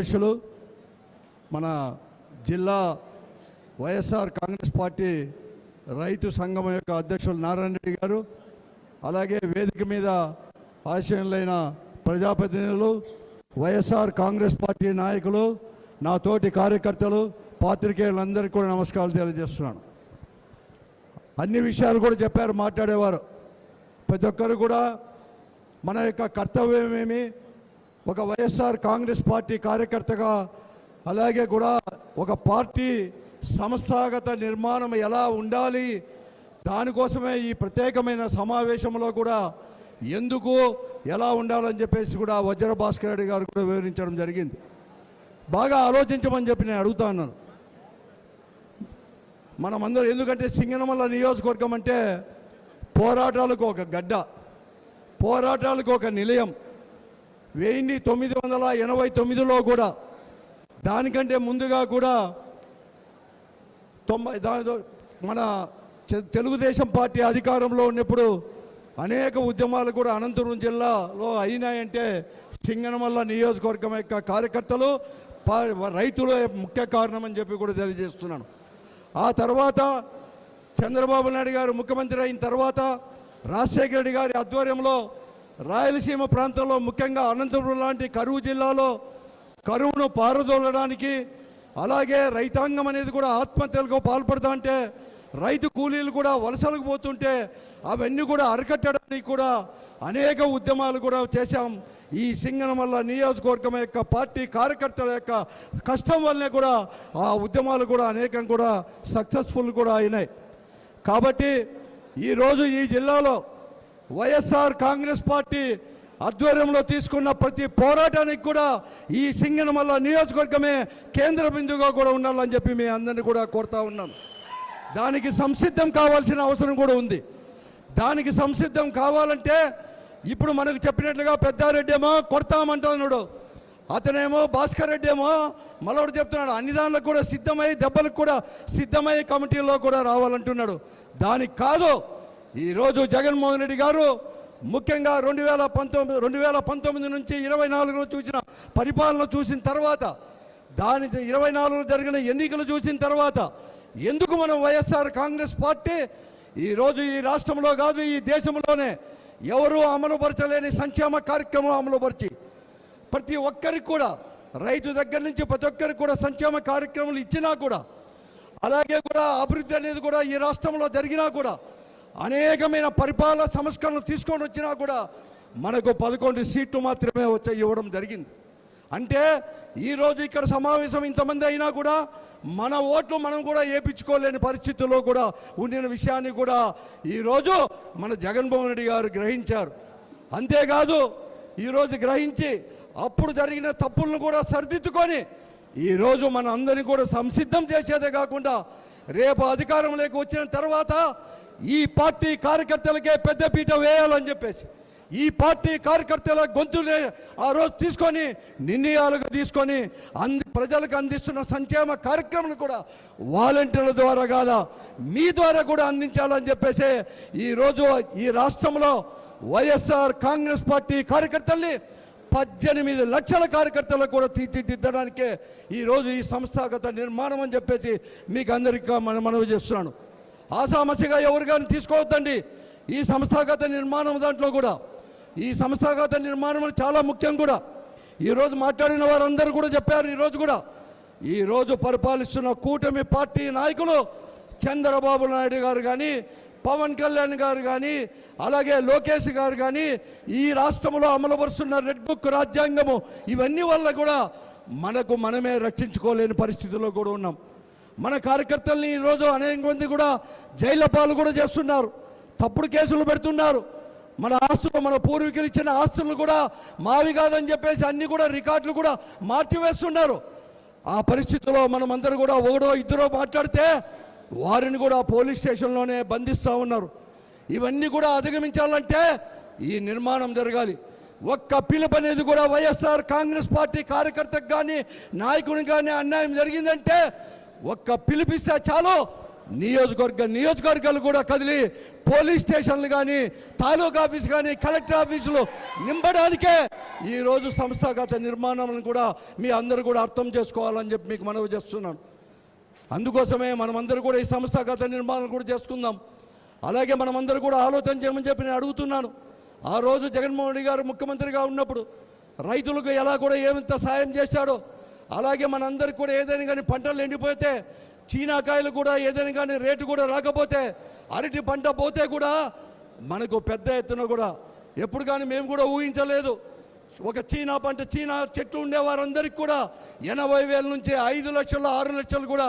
అధ్యక్షులు మన జిల్లా వైఎస్ఆర్ కాంగ్రెస్ పార్టీ రైతు సంఘం యొక్క అధ్యక్షులు నారాయణ రెడ్డి గారు అలాగే వేదిక మీద ఆశయంలైన ప్రజాప్రతినిధులు వైఎస్ఆర్ కాంగ్రెస్ పార్టీ నాయకులు నా తోటి కార్యకర్తలు పాత్రికేయులందరికీ కూడా నమస్కారాలు తెలియజేస్తున్నాను. అన్ని విషయాలు కూడా చెప్పారు మాట్లాడేవారు. ప్రతి ఒక్కరు కూడా మన యొక్క కర్తవ్యం ఏమి? ఒక వైఎస్ఆర్ కాంగ్రెస్ పార్టీ కార్యకర్తగా అలాగే కూడా ఒక పార్టీ సంస్థాగత నిర్మాణం ఎలా ఉండాలి దానికోసమే ఈ ప్రత్యేకమైన సమావేశంలో కూడా ఎందుకు ఎలా ఉండాలని చెప్పేసి కూడా వజ్ర భాస్కర్ రెడ్డి గారు కూడా వివరించడం జరిగింది. బాగా ఆలోచించమని చెప్పి నేను అడుగుతా ఉన్నాను. మనమందరం ఎందుకంటే సింగనమల్ల నియోజకవర్గం అంటే పోరాటాలకు ఒక గడ్డ పోరాటాలకు ఒక నిలయం. వెయ్యి తొమ్మిది వందల ఎనభై తొమ్మిదిలో కూడా దానికంటే ముందుగా కూడా తొంభై దాని మన తెలుగుదేశం పార్టీ అధికారంలో ఉన్నప్పుడు అనేక ఉద్యమాలు కూడా అనంతపురం జిల్లాలో అయినాయంటే సింగనమల్ల నియోజకవర్గం యొక్క కార్యకర్తలు పా- రైతులే ముఖ్య కారణం అని చెప్పి కూడా తెలియజేస్తున్నాను. ఆ తర్వాత చంద్రబాబు నాయుడు గారు ముఖ్యమంత్రి అయిన తర్వాత రాజశేఖర రెడ్డి గారి ఆధ్వర్యంలో రాయలసీమ ప్రాంతంలో ముఖ్యంగా అనంతపురం లాంటి కరువు జిల్లాలో కరువును పారదోలడానికి అలాగే రైతాంగం అనేది కూడా ఆత్మహత్యలకు పాల్పడతా అంటే రైతు కూలీలు కూడా వలసలకు పోతుంటే అవన్నీ కూడా అరికట్టడానికి కూడా అనేక ఉద్యమాలు కూడా చేశాం. ఈ సింగనమల్ల నియోజకవర్గం యొక్క పార్టీ కార్యకర్తల యొక్క కష్టం వల్లనే కూడా ఆ ఉద్యమాలు కూడా అనేకం కూడా సక్సెస్ఫుల్ కూడా అయినాయి. కాబట్టి ఈరోజు ఈ జిల్లాలో వైఎస్ఆర్ కాంగ్రెస్ పార్టీ ఆధ్వర్యంలో తీసుకున్న ప్రతి పోరాటానికి కూడా ఈ సింగనమల్ల నియోజకవర్గమే కేంద్ర బిందువుగా కూడా ఉండాలని చెప్పి మీ అందరినీ కూడా కోరుతా ఉన్నాను దానికి సంసిద్ధం కావాల్సిన అవసరం కూడా ఉంది. దానికి సంసిద్ధం కావాలంటే ఇప్పుడు మనకు చెప్పినట్లుగా పెద్దారెడ్డి ఏమో కొడతామంటున్నాడు. అతనేమో భాస్కర్ రెడ్డి ఏమో మలోడు చెప్తున్నాడు. అన్ని దానిలకు కూడా సిద్ధమై దెబ్బలకు కూడా సిద్ధమై కమిటీలో కూడా రావాలంటున్నాడు. దానికి కాదు ఈరోజు జగన్మోహన్ రెడ్డి గారు ముఖ్యంగా రెండు వేల పంతొమ్మిది రెండు వేల పంతొమ్మిది నుంచి ఇరవై నాలుగులో చూసిన పరిపాలన చూసిన తర్వాత దాని ఇరవై నాలుగులో జరిగిన ఎన్నికలు చూసిన తర్వాత ఎందుకు మనం వైఎస్ఆర్ కాంగ్రెస్ పార్టీ ఈరోజు ఈ రాష్ట్రంలో కాదు ఈ దేశంలోనే ఎవరూ అమలుపరచలేని సంక్షేమ కార్యక్రమం అమలుపరిచి ప్రతి ఒక్కరికి కూడా రైతు దగ్గర నుంచి ప్రతి ఒక్కరికి కూడా సంక్షేమ కార్యక్రమాలు ఇచ్చినా కూడా అలాగే కూడా అభివృద్ధి అనేది కూడా ఈ రాష్ట్రంలో జరిగినా కూడా అనేకమైన పరిపాలన సంస్కరణలు తీసుకొని వచ్చినా కూడా మనకు పదకొండు సీట్లు మాత్రమే వచ్చి ఇవ్వడం జరిగింది. అంటే ఈరోజు ఇక్కడ సమావేశం ఇంతమంది అయినా కూడా మన ఓట్లు మనం కూడా వేయించుకోలేని పరిస్థితుల్లో కూడా ఉండిన విషయాన్ని కూడా ఈరోజు మన జగన్మోహన్ రెడ్డి గారు గ్రహించారు. అంతేకాదు ఈరోజు గ్రహించి అప్పుడు జరిగిన తప్పులను కూడా సరిదిద్దుకొని ఈరోజు మన అందరినీ కూడా సంసిద్ధం చేసేదే కాకుండా రేపు అధికారంలోకి వచ్చిన తర్వాత ఈ పార్టీ కార్యకర్తలకే పెద్దపీట వేయాలని చెప్పేసి ఈ పార్టీ కార్యకర్తల గొంతుని ఆ రోజు తీసుకొని నిర్ణయాలుగా తీసుకొని అంది ప్రజలకు అందిస్తున్న సంక్షేమ కార్యక్రమాలు కూడా వాలంటీర్ల ద్వారా కాదా మీ ద్వారా కూడా అందించాలని చెప్పేసి ఈరోజు ఈ రాష్ట్రంలో వైఎస్ఆర్ కాంగ్రెస్ పార్టీ కార్యకర్తల్ని పద్దెనిమిది లక్షల కార్యకర్తలకు కూడా తీర్చిదిద్దడానికే ఈరోజు ఈ సంస్థాగత నిర్మాణం అని చెప్పేసి మీకు అందరికీ మనం మనవి చేస్తున్నాను. ఆసామసిగా ఎవరు కానీ తీసుకోవద్దండి. ఈ సంస్థాగత నిర్మాణం దాంట్లో కూడా ఈ సంస్థాగత నిర్మాణం చాలా ముఖ్యం కూడా. ఈరోజు మాట్లాడిన వారందరూ కూడా చెప్పారు ఈరోజు కూడా. ఈరోజు పరిపాలిస్తున్న కూటమి పార్టీ నాయకులు చంద్రబాబు నాయుడు గారు కానీ పవన్ కళ్యాణ్ గారు కానీ అలాగే లోకేష్ గారు కానీ ఈ రాష్ట్రంలో అమలుపరుస్తున్న రెడ్ బుక్ రాజ్యాంగము ఇవన్నీ వల్ల కూడా మనకు మనమే రక్షించుకోలేని పరిస్థితుల్లో కూడా ఉన్నాం. మన కార్యకర్తల్ని ఈరోజు అనేక మంది కూడా జైళ్ళ పాలు కూడా చేస్తున్నారు. తప్పుడు కేసులు పెడుతున్నారు. మన ఆస్తులు మన పూర్వీకులు ఇచ్చిన ఆస్తులు కూడా మావి కాదని చెప్పేసి అన్ని కూడా రికార్డులు కూడా మార్చివేస్తున్నారు. ఆ పరిస్థితిలో మనమందరూ కూడా ఒకడో ఇద్దరో మాట్లాడితే వారిని కూడా పోలీస్ స్టేషన్లోనే బంధిస్తూ ఉన్నారు. ఇవన్నీ కూడా అధిగమించాలంటే ఈ నిర్మాణం జరగాలి. ఒక్క పిలుపు అనేది కూడా వైఎస్ఆర్ కాంగ్రెస్ పార్టీ కార్యకర్తకు కానీ నాయకునికి కానీ అన్యాయం జరిగిందంటే ఒక్క పిలిపిస్తే చాలు. నియోజకవర్గ నియోజకవర్గాలు కూడా కదిలి పోలీస్ స్టేషన్లు కానీ తాలూకా ఆఫీస్ కానీ కలెక్టర్ ఆఫీసులు నింపడానికే ఈరోజు సంస్థాగత నిర్మాణాలను కూడా మీ అందరూ కూడా అర్థం చేసుకోవాలని చెప్పి మీకు మనవి చేస్తున్నాను. అందుకోసమే మనమందరూ కూడా ఈ సంస్థాగత నిర్మాణం కూడా చేసుకుందాం. అలాగే మనమందరూ కూడా ఆలోచన చేయమని చెప్పి నేను అడుగుతున్నాను. ఆ రోజు జగన్మోహన్ రెడ్డి గారు ముఖ్యమంత్రిగా ఉన్నప్పుడు రైతులకు ఎలా కూడా ఏమంత సాయం చేశాడో అలాగే మనందరికి కూడా ఏదైనా కానీ పంటలు ఎండిపోతే చీనాకాయలు కూడా ఏదైనా కానీ రేటు కూడా రాకపోతే అరటి పంట పోతే కూడా మనకు పెద్ద ఎత్తున కూడా ఎప్పుడు కానీ మేము కూడా ఊహించలేదు. ఒక చీనా పంట చీనా చెట్లు ఉండే వారందరికీ కూడా ఎనభై వేల నుంచి ఐదు లక్షలు ఆరు లక్షలు కూడా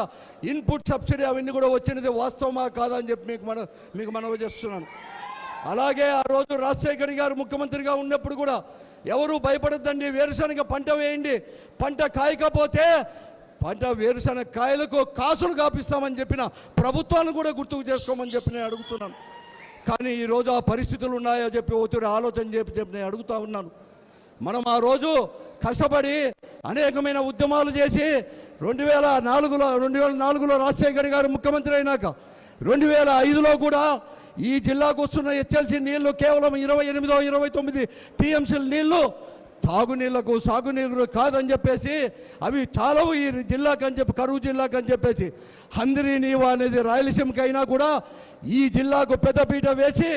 ఇన్పుట్ సబ్సిడీ అవన్నీ కూడా వచ్చినది వాస్తవమా కాదా అని చెప్పి మీకు మన మీకు మనవి చేస్తున్నాను. అలాగే ఆ రోజు రాజశేఖర్ గారు ముఖ్యమంత్రిగా ఉన్నప్పుడు కూడా ఎవరు భయపడద్దండి? వేరుశనగ పంట వేయండి. పంట కాయకపోతే పంట వేరుశనగ కాయలకు కాసులు కాపిస్తామని చెప్పిన ప్రభుత్వాన్ని కూడా గుర్తుకు చేసుకోమని చెప్పి నేను అడుగుతున్నాను. కానీ ఈరోజు ఆ పరిస్థితులు ఉన్నాయో చెప్పి ఒత్తిడి ఆలోచన చెప్పి చెప్పి నేను అడుగుతా ఉన్నాను. మనం ఆ రోజు కష్టపడి అనేకమైన ఉద్యమాలు చేసి రెండు వేల నాలుగులో రెండు వేల నాలుగులో రాజశేఖర్ గారు ముఖ్యమంత్రి అయినాక రెండు వేల ఐదులో కూడా ఈ జిల్లాకు వస్తున్న హెచ్ఎల్సి నీళ్ళు కేవలం ఇరవై ఎనిమిదో ఇరవై తొమ్మిది టీఎంసీల నీళ్ళు. తాగునీళ్ళకు సాగునీరు కాదని చెప్పేసి అవి చాలవు ఈ జిల్లాకు అని చెప్పి కరువు జిల్లాకు అని చెప్పేసి. హందిరి నీవా అనేది రాయలసీమకైనా కూడా ఈ జిల్లాకు పెద్దపీట వేసి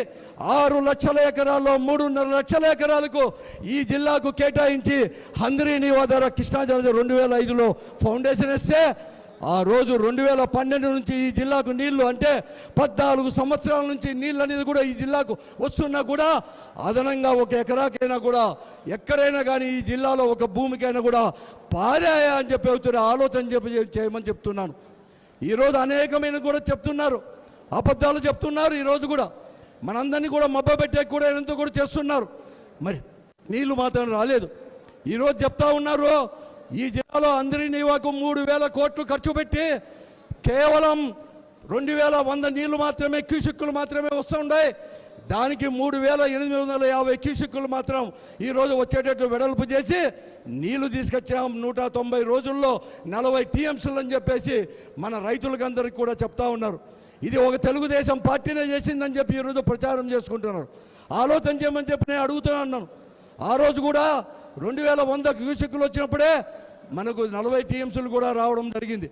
ఆరు లక్షల ఎకరాల్లో మూడున్నర లక్షల ఎకరాలకు ఈ జిల్లాకు కేటాయించి హందిరి నీవా ద్వారా కృష్ణా జల రెండు వేల ఐదులో ఫౌండేషన్ వేస్తే ఆ రోజు రెండు వేల పన్నెండు నుంచి ఈ జిల్లాకు నీళ్ళు అంటే పద్నాలుగు సంవత్సరాల నుంచి నీళ్ళు అనేది కూడా ఈ జిల్లాకు వస్తున్నా కూడా అదనంగా ఒక ఎకరాకైనా కూడా ఎక్కడైనా కానీ ఈ జిల్లాలో ఒక భూమికైనా కూడా పారాయా అని చెప్పి అవుతున్న ఆలోచన చెప్పి చేయమని చెప్తున్నాను. ఈరోజు అనేకమైన కూడా చెప్తున్నారు. అబద్ధాలు చెప్తున్నారు ఈరోజు కూడా. మనందరినీ కూడా మబ్బ పెట్టే కూడా ఎంతో కూడా చేస్తున్నారు. మరి నీళ్ళు మాత్రం రాలేదు. ఈరోజు చెప్తా ఉన్నారు ఈ జిల్లాలో అందరినీ ఒక మూడు వేల కోట్లు ఖర్చు పెట్టి కేవలం రెండు వేల వంద నీళ్ళు మాత్రమే క్యూసిక్కులు మాత్రమే వస్తుండే దానికి మూడు వేల ఎనిమిది వందల యాభై క్యూసిక్కులు మాత్రం ఈరోజు వచ్చేటట్టు వెడల్పు చేసి నీళ్ళు తీసుకొచ్చాం నూట తొంభై రోజుల్లో నలభై టీఎంసీలు అని చెప్పేసి మన రైతులకందరికీ కూడా చెప్తా ఉన్నారు. ఇది ఒక తెలుగుదేశం పార్టీనే చేసిందని చెప్పి ఈరోజు ప్రచారం చేసుకుంటున్నారు. ఆలోచన చేయమని చెప్పి నేను అడుగుతున్నాను ఆ రోజు కూడా రెండు వేల వంద క్యూసెక్కులు వచ్చినప్పుడే మనకు నలభై టీఎంసీలు కూడా రావడం జరిగింది.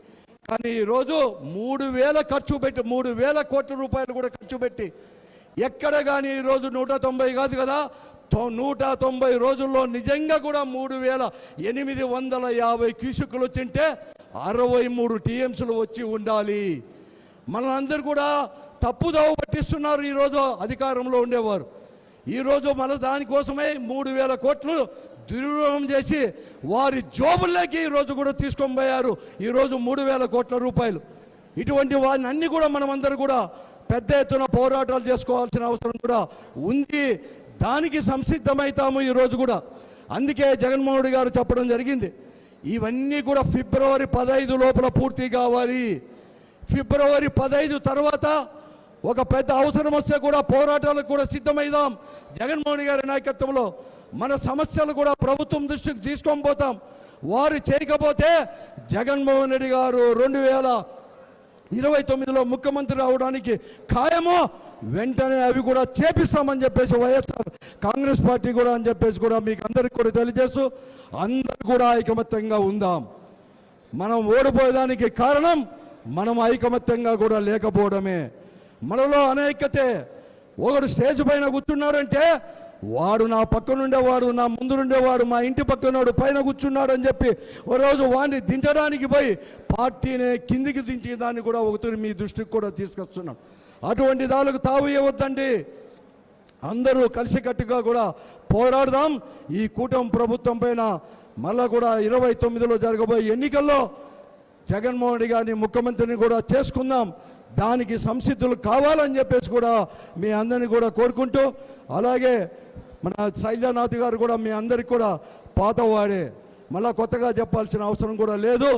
కానీ ఈరోజు మూడు వేల ఖర్చు పెట్టి మూడు వేల కోట్ల రూపాయలు కూడా ఖర్చు పెట్టి ఎక్కడ కానీ ఈరోజు నూట తొంభై కాదు కదా తొ- నూట తొంభై రోజుల్లో నిజంగా కూడా మూడు వేల ఎనిమిది వందల యాభై క్యూసెక్కులు వచ్చింటే అరవై మూడు టీఎంసీలు వచ్చి ఉండాలి. మనందరూ కూడా తప్పుదోవ పట్టిస్తున్నారు ఈరోజు అధికారంలో ఉండేవారు. ఈరోజు మన దానికోసమే మూడు వేల కోట్లు దుర్వినియోగం చేసి వారి జోబుల్లోకి ఈరోజు కూడా తీసుకొని పోయారు. ఈరోజు మూడు వేల కోట్ల రూపాయలు. ఇటువంటి వారిని అన్ని కూడా మనమందరూ కూడా పెద్ద ఎత్తున పోరాటాలు చేసుకోవాల్సిన అవసరం కూడా ఉంది. దానికి సంసిద్ధమవుతాము ఈరోజు కూడా. అందుకే జగన్మోహన్ రెడ్డి గారు చెప్పడం జరిగింది. ఇవన్నీ కూడా ఫిబ్రవరి పదహైదు లోపల పూర్తి కావాలి. ఫిబ్రవరి పదహైదు తర్వాత ఒక పెద్ద అవసరం వస్తే కూడా పోరాటాలకు కూడా సిద్ధమైదాం. జగన్మోహన్ గారి నాయకత్వంలో మన సమస్యలు కూడా ప్రభుత్వం దృష్టికి తీసుకొని పోతాం. వారు చేయకపోతే జగన్మోహన్ రెడ్డి గారు రెండు వేల ఇరవై తొమ్మిదిలో ముఖ్యమంత్రి రావడానికి ఖాయమో వెంటనే అవి కూడా చేపిస్తామని చెప్పేసి వైఎస్ఆర్ కాంగ్రెస్ పార్టీ కూడా అని చెప్పేసి కూడా మీకు అందరికి కూడా తెలియజేస్తూ అందరు కూడా ఐకమత్యంగా ఉందాం. మనం ఓడిపోయేదానికి కారణం మనం ఐకమత్యంగా కూడా లేకపోవడమే. మనలో అనైక్యతే ఒకడు స్టేజ్ పైన కూర్చున్నాడంటే వాడు నా పక్కనుండేవాడు నా ముందుండేవాడు మా ఇంటి పక్కనోడు పైన కూర్చున్నాడు అని చెప్పి ఒక రోజు వాడిని దించడానికి పోయి పార్టీని కిందికి దించి దాన్ని కూడా ఒకటి మీ దృష్టికి కూడా తీసుకొస్తున్నాం. అటువంటి దానికి తావు ఇవ్వద్దండి. అందరూ కలిసికట్టుగా కూడా పోరాడదాం. ఈ కూటమి ప్రభుత్వం పైన మళ్ళా కూడా ఇరవై తొమ్మిదిలో జరగబోయే ఎన్నికల్లో జగన్మోహన్ రెడ్డి గారిని ముఖ్యమంత్రిని కూడా చేసుకుందాం. దానికి సంసిద్ధులు కావాలని చెప్పేసి కూడా మీ అందరిని కూడా కోరుకుంటూ అలాగే మన శైలజానాథ్ గారు కూడా మీ అందరికి కూడా పాతవాడే మళ్ళా కొత్తగా చెప్పాల్సిన అవసరం కూడా లేదు.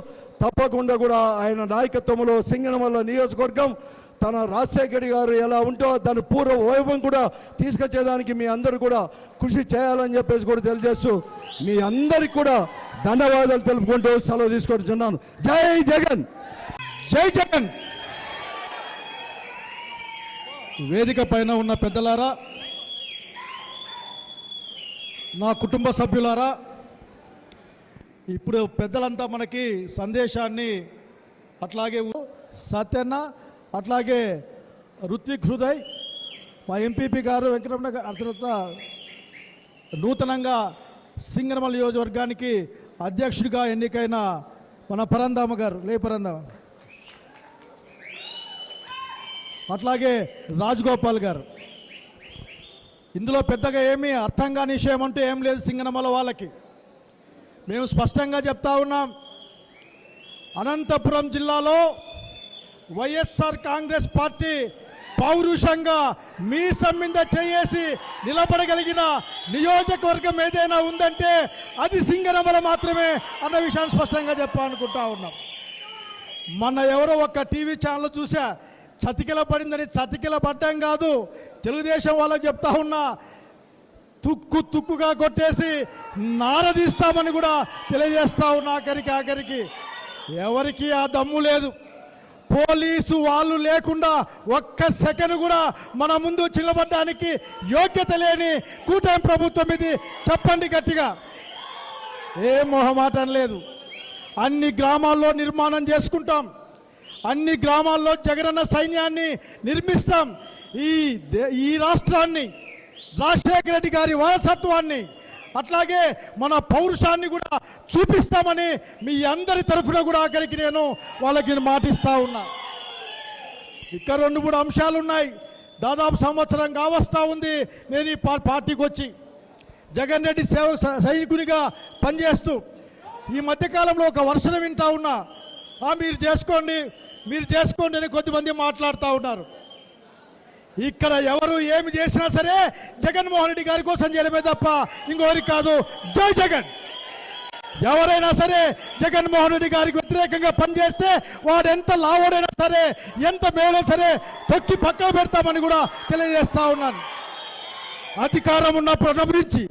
తప్పకుండా కూడా ఆయన నాయకత్వంలో సింగనమల్ల నియోజకవర్గం తన రాజశేఖర్ గారు ఎలా ఉంటో దాని పూర్వ వైభవం కూడా తీసుకొచ్చేదానికి మీ అందరూ కూడా కృషి చేయాలని చెప్పేసి కూడా తెలియజేస్తూ మీ అందరికి కూడా ధన్యవాదాలు తెలుపుకుంటూ సెలవు తీసుకుంటున్నాను జై జగన్! జై జగన్! వేదిక పైన ఉన్న పెద్దలారా నా కుటుంబ సభ్యులారా ఇప్పుడు పెద్దలంతా మనకి సందేశాన్ని అట్లాగే సత్యన్న అట్లాగే రుత్విక్ హృదయ్ మా ఎంపీపీ గారు వెంకటరమణ గారు తర్వాత నూతనంగా సింగనమల నియోజకవర్గానికి అధ్యక్షుడిగా ఎన్నికైన మన పరందామ గారు. లే పరందామ అట్లాగే రాజగోపాల్ గారు. ఇందులో పెద్దగా ఏమీ అర్థం కాని విషయం అంటూ ఏం లేదు సింగనమల వాళ్ళకి. మేము స్పష్టంగా చెప్తా ఉన్నాం అనంతపురం జిల్లాలో వైఎస్ఆర్ కాంగ్రెస్ పార్టీ పౌరుషంగా మీ సమ్మింద చేసి నిలబడగలిగిన నియోజకవర్గం ఏదైనా ఉందంటే అది సింగనమల మాత్రమే అన్న విషయాన్ని స్పష్టంగా చెప్పాలనుకుంటా ఉన్నాం. మొన్న ఎవరో ఒక టీవీ ఛానల్ చూసా చతికిల పడిందని చతికిల పడ్డం కాదు. తెలుగుదేశం వాళ్ళకి చెప్తా ఉన్నా తుక్కు తుక్కుగా కొట్టేసి నారదీస్తామని కూడా తెలియజేస్తా ఉన్నా ఆఖరికి ఆఖరికి. ఎవరికి ఆ దమ్ము లేదు. పోలీసు వాళ్ళు లేకుండా ఒక్క సెకండ్ కూడా మన ముందు చిల్లబడ్డానికి యోగ్యత లేని కూటమి ప్రభుత్వం ఇది. చెప్పండి గట్టిగా. ఏ మొహమాటం లేదు. అన్ని గ్రామాల్లో నిర్మాణం చేసుకుంటాం. అన్ని గ్రామాల్లో జగనన్న సైన్యాన్ని నిర్మిస్తాం. ఈ దే- ఈ రాష్ట్రాన్ని రాజశేఖర రెడ్డి గారి వారసత్వాన్ని అట్లాగే మన పౌరుషాన్ని కూడా చూపిస్తామని మీ అందరి తరఫున కూడా అక్కడికి నేను వాళ్ళకి మాటిస్తూ మాటిస్తా ఉన్నా. ఇక్కడ రెండు మూడు అంశాలు ఉన్నాయి దాదాపు సంవత్సరం కావస్తా ఉంది నేను ఈ పార్టీకి వచ్చి. జగన్ రెడ్డి సేవ స- సైనికునిగా పనిచేస్తూ ఈ మధ్యకాలంలో ఒక వర్షం వింటా ఉన్నా. మీరు చేసుకోండి. మీరు చేసుకోండి అని కొద్దిమంది మాట్లాడుతూ ఉన్నారు. ఇక్కడ ఎవరు ఏమి చేసినా సరే జగన్మోహన్ రెడ్డి గారి కోసం చేయడమే తప్ప ఇంకోరికి కాదు. జై జగన్! ఎవరైనా సరే జగన్మోహన్ రెడ్డి గారికి వ్యతిరేకంగా పనిచేస్తే వాడు ఎంత లావోడైనా సరే ఎంత మేడో సరే తొక్కి పక్కన పెడతామని కూడా తెలియజేస్తా ఉన్నాను. అధికారం ఉన్నప్పుడు అనుభవించి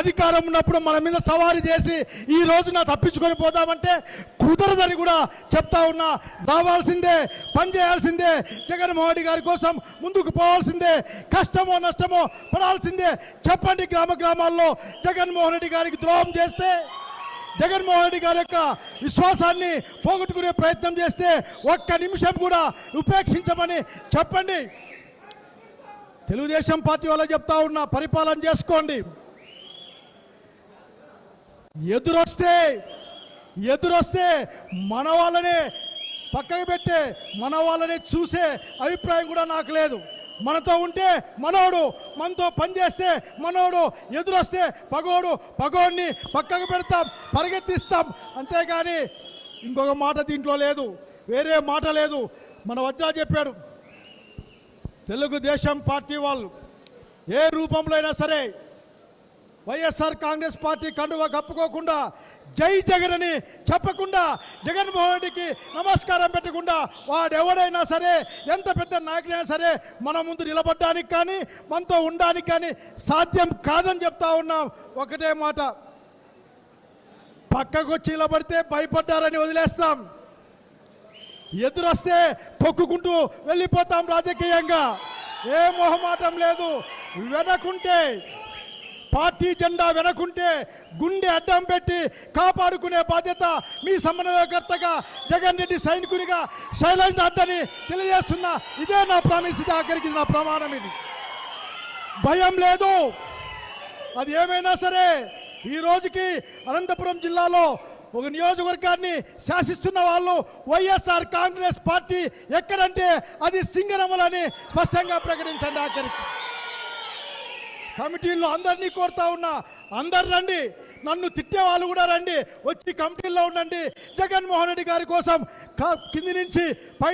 అధికారం ఉన్నప్పుడు మన మీద సవారీ చేసి ఈ రోజున తప్పించుకొని పోదామంటే కుదరదని కూడా చెప్తా ఉన్నా. రావాల్సిందే పని చేయాల్సిందే. జగన్మోహన్ గారి కోసం ముందుకు పోవాల్సిందే. కష్టమో నష్టమో పడాల్సిందే. చెప్పండి గ్రామ గ్రామాల్లో జగన్మోహన్ రెడ్డి గారికి ద్రోహం చేస్తే జగన్మోహన్ రెడ్డి గారి యొక్క విశ్వాసాన్ని పోగొట్టుకునే ప్రయత్నం చేస్తే ఒక్క నిమిషం కూడా ఉపేక్షించమని చెప్పండి. తెలుగుదేశం పార్టీ వాళ్ళకి చెప్తా ఉన్నా పరిపాలన చేసుకోండి. ఎదురొస్తే ఎదురొస్తే మన వాళ్ళనే పక్కకు పెట్టే మన వాళ్ళనే చూసే అభిప్రాయం కూడా నాకు లేదు. మనతో ఉంటే మనోడు మనతో పనిచేస్తే మనోడు ఎదురొస్తే పగోడు పగోడిని పక్కకు పెడతాం పరిగెత్తిస్తాం. అంతేగాని ఇంకొక మాట దీంట్లో లేదు వేరే మాట లేదు. మన వజ్రా చెప్పాడు తెలుగుదేశం పార్టీ వాళ్ళు ఏ రూపంలో అయినా సరే వైఎస్ఆర్ కాంగ్రెస్ పార్టీ కండువ కప్పుకోకుండా జై జగన్ అని చెప్పకుండా జగన్మోహన్ రెడ్డికి నమస్కారం పెట్టకుండా వాడెవడైనా సరే ఎంత పెద్ద నాయకుడైనా సరే మన ముందు నిలబడడానికి కానీ మనతో ఉండడానికి కానీ సాధ్యం కాదని చెప్తా ఉన్నాం. ఒకటే మాట పక్కకు వచ్చి నిలబడితే భయపడ్డారని వదిలేస్తాం. ఎదురొస్తే తొక్కుకుంటూ వెళ్ళిపోతాం రాజకీయంగా. ఏ మొహమాటం లేదు. వెనకుంటే పార్టీ జెండా వెనకుంటే గుండె అడ్డం పెట్టి కాపాడుకునే బాధ్యత మీ సమన్వయకర్తగా జగన్ రెడ్డి సైనికునిగా శైలజ్ నాథ్ని తెలియజేస్తున్నా ఇదే నా ప్రామిస్ ఇది ఆఖరికి నా ప్రమాణం ఇది. భయం లేదు. అది ఏమైనా సరే ఈ రోజుకి అనంతపురం జిల్లాలో ఒక నియోజకవర్గాన్ని శాసిస్తున్న వాళ్ళు వైఎస్ఆర్ కాంగ్రెస్ పార్టీ ఎక్కడంటే అది సింగనమలని స్పష్టంగా ప్రకటించండి ఆఖరికి. కమిటీల్లో అందరినీ కోరుతా ఉన్నా అందరు రండి. నన్ను తిట్టే వాళ్ళు కూడా రండి. వచ్చి కమిటీల్లో ఉండండి. జగన్మోహన్ రెడ్డి గారి కోసం కింది నుంచి పై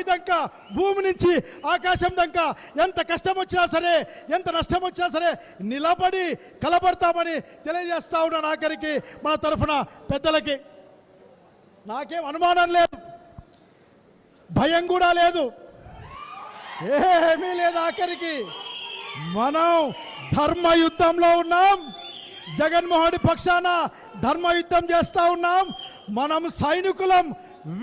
భూమి నుంచి ఆకాశం దాకా ఎంత కష్టం వచ్చినా సరే ఎంత నష్టం వచ్చినా సరే నిలబడి కలబడతామని తెలియజేస్తా ఉన్నాను ఆఖరికి మన తరఫున పెద్దలకి. నాకేం అనుమానం లేదు. భయం కూడా లేదు. ఏమీ లేదు ఆఖరికి. మనం ధర్మ యుద్ధంలో ఉన్నాం. జగన్మోహన్ పక్షాన ధర్మ యుద్ధం చేస్తా ఉన్నాం. మనం సైనికులం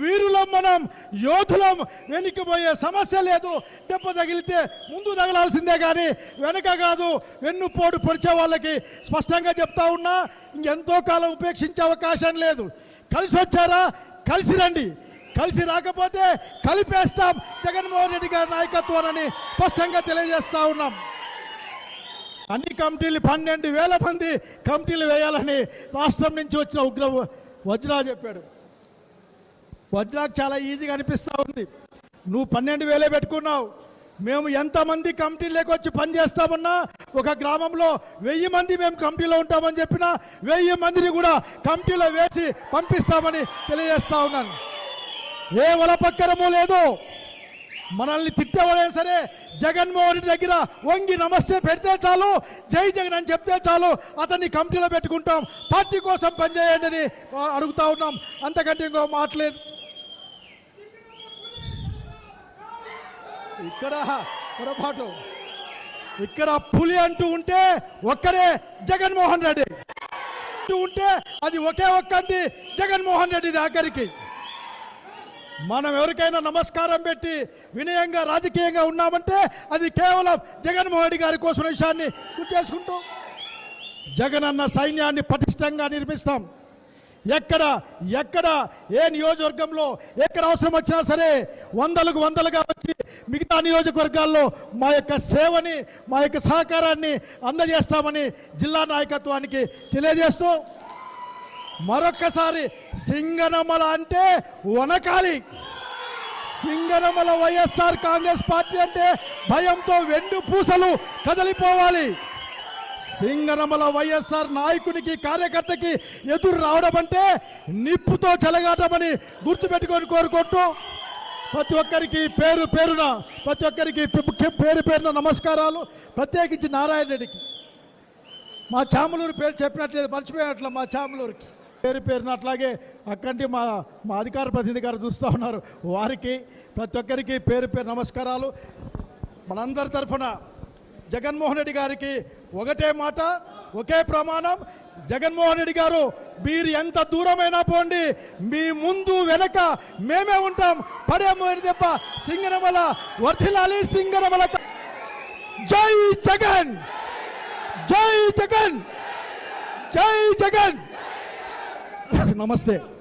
వీరులం మనం యోధులం. వెనుకపోయే సమస్య లేదు. దెబ్బ తగిలితే ముందు తగలాల్సిందే కానీ వెనక కాదు వెన్నుపోటు పొడిచే వాళ్ళకి స్పష్టంగా చెప్తా ఉన్నా ఇంకెంతో కాలం ఉపేక్షించే అవకాశం లేదు. కలిసి వచ్చారా కలిసి రండి కలిసి రాకపోతే కలిపేస్తాం జగన్మోహన్ రెడ్డి గారి నాయకత్వాన్ని స్పష్టంగా తెలియజేస్తా ఉన్నాం. అన్ని కమిటీలు పన్నెండు వేల మంది కమిటీలు వేయాలని రాష్ట్రం నుంచి వచ్చిన ఉగ్ర వజ్రా చెప్పాడు. వజ్రాకు చాలా ఈజీగా అనిపిస్తూ ఉంది. నువ్వు పన్నెండు వేలే పెట్టుకున్నావు. మేము ఎంతమంది కమిటీలోకి వచ్చి పనిచేస్తామన్నా ఒక గ్రామంలో వెయ్యి మంది మేము కమిటీలో ఉంటామని చెప్పినా వెయ్యి మందిని కూడా కమిటీలో వేసి పంపిస్తామని తెలియజేస్తా ఉన్నాను. ఏ వలపక్కరము లేదు. మనల్ని తిట్టేవాడైనా సరే జగన్మోహన్ రెడ్డి దగ్గర వంగి నమస్తే పెడితే చాలు జై జగన్ అని చెప్తే చాలు అతన్ని కమిటీలో పెట్టుకుంటాం. పార్టీ కోసం పనిచేయండి అని అడుగుతా ఉన్నాం. అంతకంటే ఇంకో మాట్లేదు. ఇక్కడ పొరపాటు. ఇక్కడ పులి అంటూ ఉంటే ఒక్కడే జగన్మోహన్ రెడ్డి. అంటూ ఉంటే అది ఒకే ఒక్కంది జగన్మోహన్ రెడ్డి ఆఖరికి మనం ఎవరికైనా నమస్కారం పెట్టి వినయంగా రాజకీయంగా ఉన్నామంటే అది కేవలం జగన్మోహన్ రెడ్డి గారి కోసం విషయాన్ని గుర్తు చేసుకుంటూ జగన్ అన్న సైన్యాన్ని పటిష్టంగా నిర్మిస్తాం. ఎక్కడ ఎక్కడ ఏ నియోజకవర్గంలో ఎక్కడ అవసరం వచ్చినా సరే వందలకు వందలుగా వచ్చి మిగతా నియోజకవర్గాల్లో మా యొక్క సేవని మా యొక్క సహకారాన్ని అందజేస్తామని జిల్లా నాయకత్వానికి తెలియజేస్తూ మరొక్కసారి సింగనమల అంటే వనకాలి సింగనమల వైఎస్ఆర్ కాంగ్రెస్ పార్టీ అంటే భయంతో వెండు పూసలు కదలిపోవాలి. సింగనమల వైఎస్ఆర్ నాయకునికి కార్యకర్తకి ఎదురు రావడం అంటే నిప్పుతో చెలగాటమని గుర్తుపెట్టుకొని కోరుకుంటూ ప్రతి ఒక్కరికి పేరు పేరున ప్రతి ఒక్కరికి పేరు పేరున నమస్కారాలు. ప్రత్యేకించి నారాయణ రెడ్డికి. మా చాములూరు పేరు చెప్పినట్లేదు మర్చిపోయినట్ల మా చాములూరికి. పేరు పేరున అట్లాగే అక్కడి మా మా అధికార ప్రతినిధి గారు చూస్తూ ఉన్నారు వారికి. ప్రతి ఒక్కరికి పేరు పేరు నమస్కారాలు. మనందరి తరఫున జగన్మోహన్ రెడ్డి గారికి ఒకటే మాట ఒకే ప్రమాణం. జగన్మోహన్ రెడ్డి గారు మీరు ఎంత దూరమైనా పోండి మీ ముందు వెనక మేమే ఉంటాం. పడే మొదటి దెబ్బ సింగనమల వర్ధిలాలి సింగనమల. జై జగన్! జై జగన్! జై జగన్! నమస్తే.